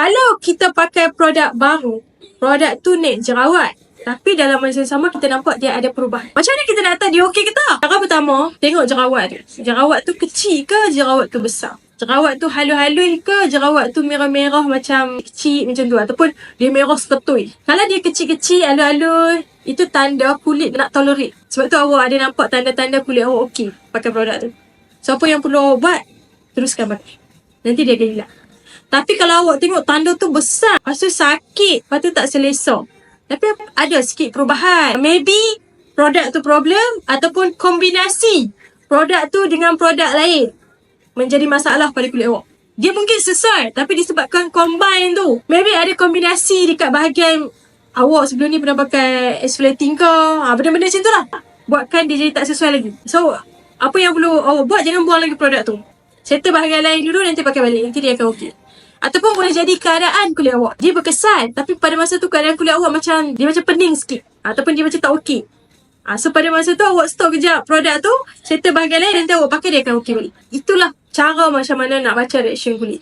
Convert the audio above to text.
Kalau kita pakai produk baru, produk tu naik jerawat. Tapi dalam masa yang sama kita nampak dia ada perubahan. Macam mana kita nak tahu dia okey ke tak? Cara pertama, tengok jerawat. Jerawat tu kecil ke jerawat tu besar? Jerawat tu halus-halus ke jerawat tu merah-merah macam kecil macam tu ataupun dia merah seketui. Kalau dia kecil-kecil halus-halus itu tanda kulit nak tolerate. Sebab tu awak ada nampak tanda-tanda kulit awak okey pakai produk tu. So apa yang perlu awak buat? Teruskan pakai. Nanti dia akan hilang. Tapi kalau awak tengok tanda tu besar, lepas tu sakit, lepas tu tak selesa. Tapi ada sikit perubahan. Maybe produk tu problem ataupun kombinasi produk tu dengan produk lain menjadi masalah pada kulit awak. Dia mungkin sesuai tapi disebabkan combine tu. Maybe ada kombinasi dekat bahagian awak sebelum ni pernah pakai exfoliating ke. Ha, benda-benda macam tu lah. Buatkan dia jadi tak sesuai lagi. So, apa yang perlu awak buat jangan buang lagi produk tu. Settle bahagian lain dulu nanti pakai balik. Nanti dia akan okey. Ataupun boleh jadi keadaan kulit awak. Dia berkesan. Tapi pada masa tu keadaan kulit awak macam, dia macam pening sikit. Ataupun dia macam tak okey. Ha, so pada masa tu awak stop kejap produk tu. Settle bahagian lain nanti awak pakai dia akan okey balik. Itulah cara macam mana nak baca reaction kulit.